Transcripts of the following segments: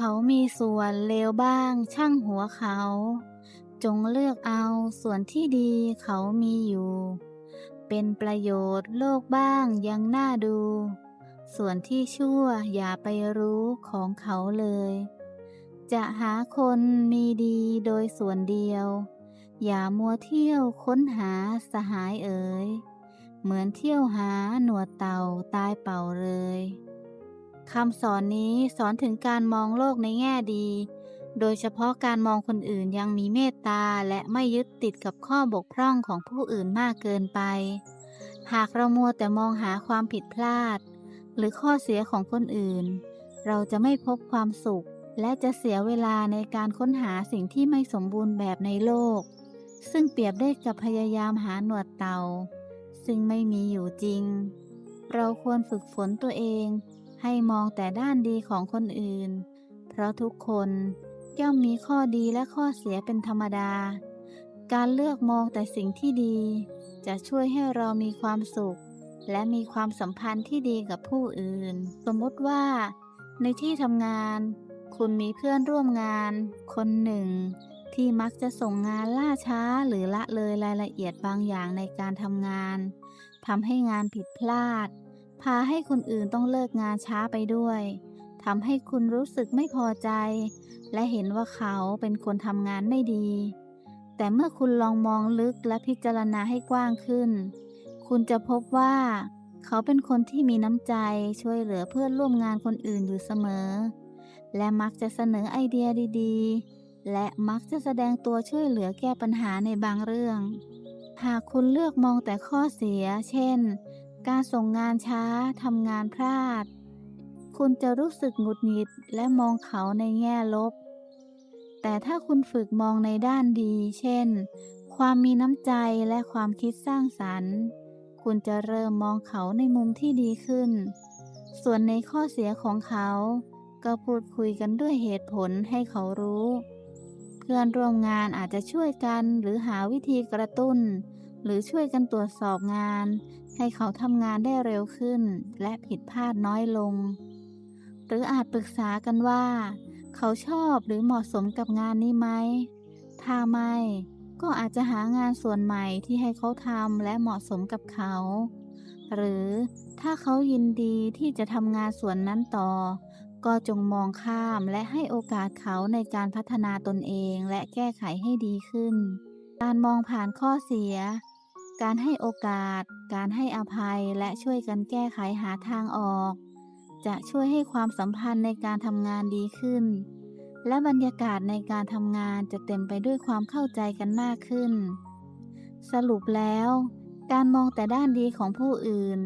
เขามีส่วนเลวบ้างช่างหัวเขา จงเลือกเอาส่วนที่ดีเขามีอยู่ เป็นประโยชน์โลกบ้างยังน่าดู ส่วนที่ชั่วอย่าไปรู้ของเขาเลย จะหาคนมีดีโดยส่วนเดียว อย่ามัวเที่ยวค้นหาสหายเอ๋ย เหมือนเที่ยวหาหนวดเต่าตายเป่าเลย คำสอนนี้สอนถึงการมองโลกในแง่ดี โดยเฉพาะการมองคนอื่นยังมีเมตตาและไม่ยึดติดกับข้อบกพร่องของผู้อื่นมากเกินไป หากเรามัวแต่มองหาความผิดพลาด หรือข้อเสียของคนอื่น เราจะไม่พบความสุข และจะเสียเวลาในการค้นหาสิ่งที่ไม่สมบูรณ์แบบในโลก ซึ่งเปรียบได้กับพยายามหาหนวดเต่า ซึ่งไม่มีอยู่จริง เราควรฝึกฝนตัวเอง ให้มองแต่ด้านดีของคนอื่น เพราะทุกคนย่อมมีข้อดีและข้อเสียเป็นธรรมดา การเลือกมองแต่สิ่งที่ดี จะช่วยให้เรามีความสุข และมีความสัมพันธ์ที่ดีกับผู้อื่น สมมติว่า ในที่ทำงาน คุณมีเพื่อนร่วมงาน คนหนึ่ง ที่มักจะส่งงานล่าช้าหรือละเลยรายละเอียดบางอย่างในการทำงานทำให้งานผิดพลาด พาให้คนอื่นต้องเลิกงานช้าไปด้วยทำให้คุณรู้สึกไม่พอใจ และเห็นว่าเขาเป็นคนทำงานไม่ดี แต่เมื่อคุณลองมองลึกและพิจารณาให้กว้างขึ้น คุณจะพบว่า เขาเป็นคนที่มีน้ำใจช่วยเหลือเพื่อนร่วมงานคนอื่นอยู่เสมอ และมักจะเสนอไอเดียดีๆ และมักจะแสดงตัวช่วยเหลือแก้ปัญหาในบางเรื่อง หากคุณเลือกมองแต่ข้อเสีย เช่น การส่งงานช้าทำงานพลาด คุณจะรู้สึกหงุดหงิดและมองเขาในแง่ลบ แต่ถ้าคุณฝึกมองในด้านดี เช่น ความมีน้ำใจและความคิดสร้างสรรค์ คุณจะเริ่มมองเขาในมุมที่ดีขึ้น ส่วนในข้อเสียของเขา ก็พูดคุยกันด้วยเหตุผลให้เขารู้ เพื่อนร่วมงานอาจจะช่วยกันหรือหาวิธีกระตุ้น หรือช่วยกันตรวจสอบงาน ให้เขาทำงานได้เร็วขึ้น และผิดพลาดน้อยลง หรืออาจปรึกษากันว่า เขาชอบหรือเหมาะสมกับงานนี้ไหม ถ้าไม่ ก็อาจจะหางานส่วนใหม่ที่ให้เขาทำและเหมาะสมกับเขา หรือถ้าเขายินดีที่จะทำงานส่วนนั้นต่อ ก็จงมองข้ามและให้โอกาสเขาในการพัฒนาตนเองและแก้ไขให้ดีขึ้นการมองผ่านข้อเสีย การให้โอกาส การให้อภัยและช่วยกันแก้ไขหาทางออก จะช่วยให้ความสัมพันธ์ในการทำงานดีขึ้น และบรรยากาศในการทำงานจะเต็มไปด้วยความเข้าใจกันมากขึ้น สรุปแล้ว การมองแต่ด้านดีของผู้อื่น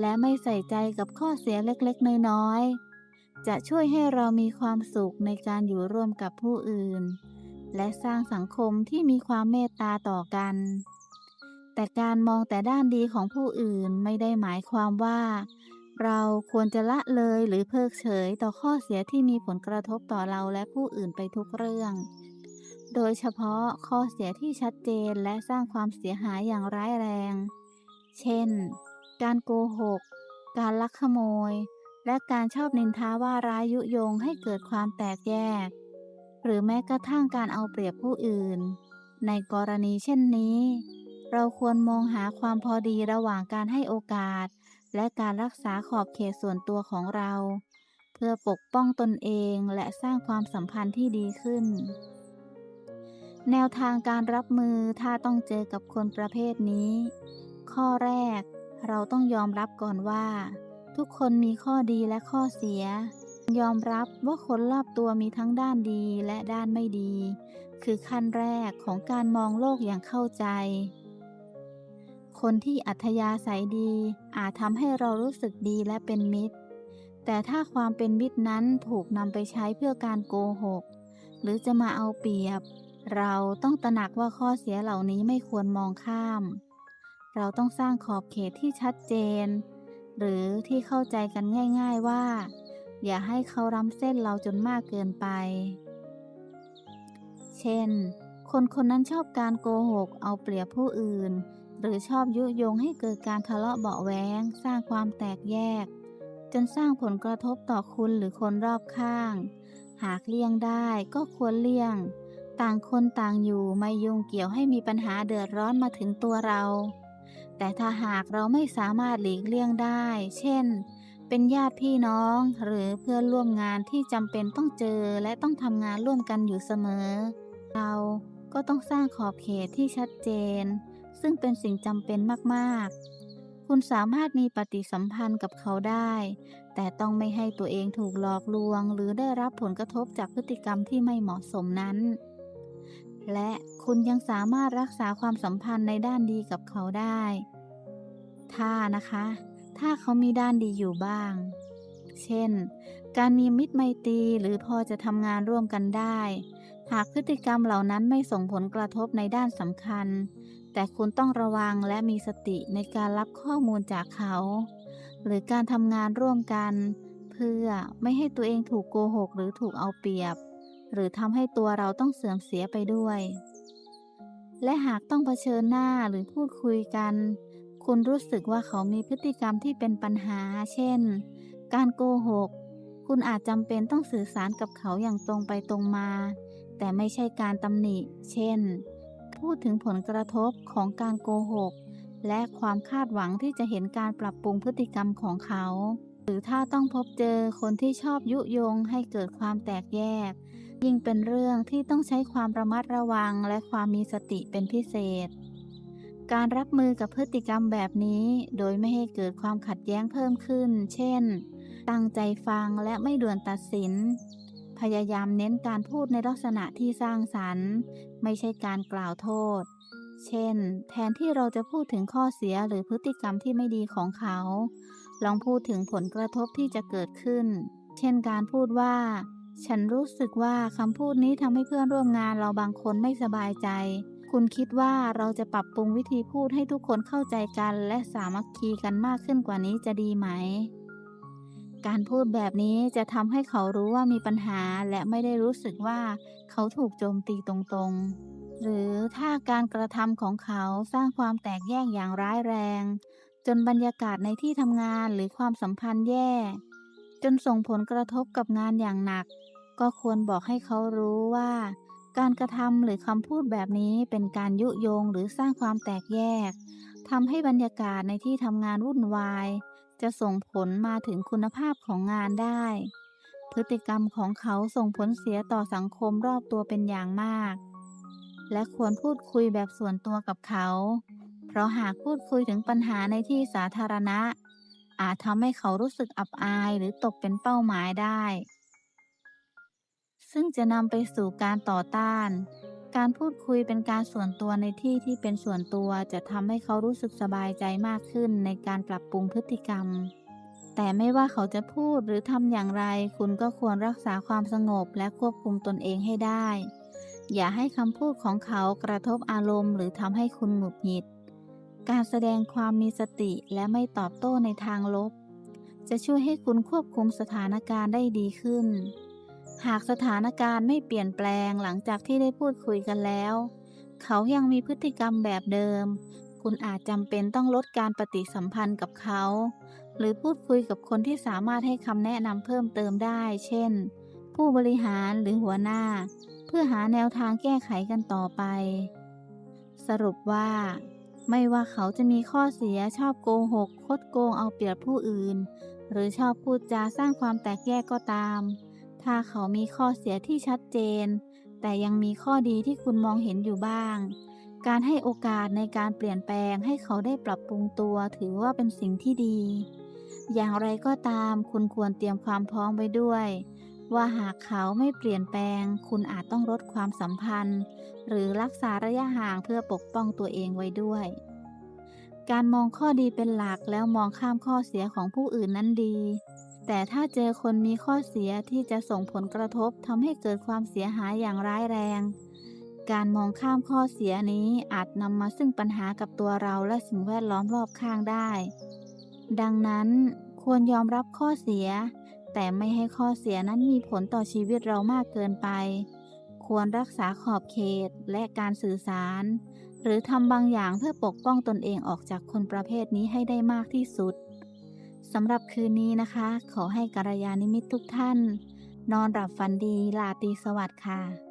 และไม่ใส่ใจกับข้อเสียเล็กๆ น้อยๆ จะช่วยให้เรามีความสุขในการอยู่ร่วมกับผู้อื่น และสร้างสังคมที่มีความเมตตาต่อกัน แต่การมองแต่ด้านดีของผู้อื่นไม่ได้หมายความว่า เราควรจะละเลยหรือเพิกเฉยต่อข้อเสียที่มีผลกระทบต่อเราและผู้อื่นไปทุกเรื่อง โดยเฉพาะข้อเสียที่ชัดเจนและสร้างความเสียหายอย่างร้ายแรง เช่น การโกหก การลักขโมย และการชอบนินทาว่าร้ายยุยงให้เกิดความแตกแยก หรือแม้กระทั่งการเอาเปรียบผู้อื่น ในกรณีเช่นนี้ เราควรมองหาความพอดีระหว่างการให้โอกาส และการรักษาขอบเขตส่วนตัวของเรา เพื่อปกป้องตนเองและสร้างความสัมพันธ์ที่ดีขึ้น แนวทางการรับมือถ้าต้องเจอกับคนประเภทนี้ ข้อแรก เราต้องยอมรับก่อนว่า ทุกคนมีข้อดีและข้อเสีย ยอมรับว่าคนรอบตัวมีทั้งด้านดีและด้านไม่ดี คือขั้นแรกของการมองโลกอย่างเข้าใจ คนที่อัธยาศัยดีอาจทำให้เรารู้สึกดีและเป็นมิตร แต่ถ้าความเป็นมิตรนั้นถูกนำไปใช้เพื่อการโกหก หรือจะมาเอาเปรียบ เราต้องตระหนักว่าข้อเสียเหล่านี้ไม่ควรมองข้าม เราต้องสร้างขอบเขตที่ชัดเจน หรือที่เข้าใจกันง่าย ๆว่า อย่าให้เขาร้ำเส้นเราจนมากเกินไป เช่น คนคนนั้นชอบการโกหก เอาเปรียบผู้อื่น หรือชอบยุยงให้เกิดการทะเลาะเบาแวงสร้างความแตกแยก จนสร้างผลกระทบต่อคุณหรือคนรอบข้าง หากเลี่ยงได้ก็ควรเลี่ยง ต่างคนต่างอยู่ไม่ยุ่งเกี่ยวให้มีปัญหาเดือดร้อนมาถึงตัวเรา แต่ถ้าหากเราไม่สามารถหลีกเลี่ยงได้ เช่น เป็นญาติพี่น้องหรือเพื่อนร่วมงานที่จำเป็นต้องเจอและต้องทำงานร่วมกันอยู่เสมอ เราก็ต้องสร้างขอบเขตที่ชัดเจน ซึ่งเป็นสิ่งจำเป็นมากๆ คุณสามารถมีปฏิสัมพันธ์กับเขาได้ แต่ต้องไม่ให้ตัวเองถูกหลอกลวง หรือได้รับผลกระทบจากพฤติกรรมที่ไม่เหมาะสมนั้น และคุณยังสามารถรักษาความสัมพันธ์ในด้านดีกับเขาได้ ถ้านะคะ ถ้าเขามีด้านดีอยู่บ้าง เช่น การมีมิตรไมตรีหรือพอจะทำงานร่วมกันได้ หากพฤติกรรมเหล่านั้นไม่ส่งผลกระทบในด้านสำคัญ แต่คุณต้องระวังและมีสติในการรับข้อมูลจากเขา หรือการทำงานร่วมกัน เพื่อไม่ให้ตัวเองถูกโกหกหรือถูกเอาเปรียบ หรือทำให้ตัวเราต้องเสื่อมเสียไปด้วย และหากต้องเผชิญหน้าหรือพูดคุยกัน คุณรู้สึกว่าเขามีพฤติกรรมที่เป็นปัญหา เช่น การโกหก คุณอาจจำเป็นต้องสื่อสารกับเขาอย่างตรงไปตรงมา แต่ไม่ใช่การตำหนิ เช่น พูดถึงผลกระทบของการโกหก และความคาดหวังที่จะเห็นการปรับปรุงพฤติกรรมของเขา หรือถ้าต้องพบเจอคนที่ชอบยุยงให้เกิดความแตกแยก ยิ่งเป็นเรื่องที่ต้องใช้ความระมัดระวังและความมีสติเป็นพิเศษ การรับมือกับพฤติกรรมแบบนี้ โดยไม่ให้เกิดความขัดแย้งเพิ่มขึ้น เช่น ตั้งใจฟังและไม่ด่วนตัดสิน พยายามเน้นการพูดในลักษณะที่สร้างสรรค์ ไม่ใช่การกล่าวโทษ เช่น แทนที่เราจะพูดถึงข้อเสียหรือพฤติกรรมที่ไม่ดีของเขา ลองพูดถึงผลกระทบที่จะเกิดขึ้น เช่นการพูดว่า ฉันรู้สึกว่าคำพูดนี้ทำให้เพื่อนร่วมงานเราบางคนไม่สบายใจ คุณคิดว่าเราจะปรับปรุงวิธีพูดให้ทุกคนเข้าใจกัน และสามัคคีกันมากขึ้นกว่านี้จะดีไหม การพูดแบบนี้จะทำให้เขารู้ว่ามีปัญหาและไม่ได้รู้สึกว่าเขาถูกโจมตีตรงๆ หรือถ้าการกระทำของเขาสร้างความแตกแยกอย่างร้ายแรง จนบรรยากาศในที่ทำงานหรือความสัมพันธ์แย่ จนส่งผลกระทบกับงานอย่างหนัก ก็ควรบอกให้เขารู้ว่า การกระทำหรือคำพูดแบบนี้เป็นการยุยงหรือสร้างความแตกแยกทำให้บรรยากาศในที่ทำงานวุ่นวาย จะส่งผลมาถึงคุณภาพของงานได้ พฤติกรรมของเขาส่งผลเสียต่อสังคมรอบตัวเป็นอย่างมาก และควรพูดคุยแบบส่วนตัวกับเขา เพราะหากพูดคุยถึงปัญหาในที่สาธารณะ อาจทำให้เขารู้สึกอับอายหรือตกเป็นเป้าหมายได้ ซึ่งจะนำไปสู่การต่อต้าน การพูดคุยเป็นการส่วนตัวในที่ที่เป็นส่วนตัวจะทำให้เขารู้สึกสบายใจมากขึ้นในการปรับปรุงพฤติกรรม แต่ไม่ว่าเขาจะพูดหรือทำอย่างไร คุณก็ควรรักษาความสงบและควบคุมตนเองให้ได้ อย่าให้คำพูดของเขากระทบอารมณ์ หรือทำให้คุณหงุดหงิด การแสดงความมีสติและไม่ตอบโต้ในทางลบ จะช่วยให้คุณควบคุมสถานการณ์ได้ดีขึ้น หากสถานการณ์ไม่เปลี่ยนแปลงหลังจากที่ได้พูดคุยกันแล้ว เขายังมีพฤติกรรมแบบเดิม คุณอาจจำเป็นต้องลดการปฏิสัมพันธ์กับเขา หรือพูดคุยกับคนที่สามารถให้คำแนะนำเพิ่มเติมได้ เช่น ผู้บริหารหรือหัวหน้า เพื่อหาแนวทางแก้ไขกันต่อไป สรุปว่า ไม่ว่าเขาจะมีข้อเสียชอบโกหก คดโกงเอาเปรียบผู้อื่น หรือชอบพูดจาสร้างความแตกแยกก็ตาม ถ้าเขามีข้อเสียที่ชัดเจน แต่ยังมีข้อดีที่คุณมองเห็นอยู่บ้าง การให้โอกาสในการเปลี่ยนแปลงให้เขาได้ปรับปรุงตัวถือว่าเป็นสิ่งที่ดี อย่างไรก็ตามคุณควรเตรียมความพร้อมไว้ด้วย ว่าหากเขาไม่เปลี่ยนแปลง คุณอาจต้องลดความสัมพันธ์ หรือรักษาระยะห่างเพื่อปกป้องตัวเองไว้ด้วยการมองข้อดีเป็นหลักแล้วมองข้ามข้อเสียของผู้อื่นนั้นดี แต่ถ้าเจอคนมีข้อเสียที่จะส่งผลกระทบทำให้เกิดความเสียหายอย่างร้ายแรง การมองข้ามข้อเสียนี้อาจนำมาซึ่งปัญหากับตัวเราและสิ่งแวดล้อมรอบข้างได้ ดังนั้นควรยอมรับข้อเสีย แต่ไม่ให้ข้อเสียนั้นมีผลต่อชีวิตเรามากเกินไป ควรรักษาขอบเขตและการสื่อสาร หรือทำบางอย่างเพื่อปกป้องตนเองออกจากคนประเภทนี้ให้ได้มากที่สุด สำหรับคืนนี้นะคะ ขอให้กัลยาณมิตรทุกท่าน นอนหลับฝันดีลาตีสวัสดิ์ค่ะ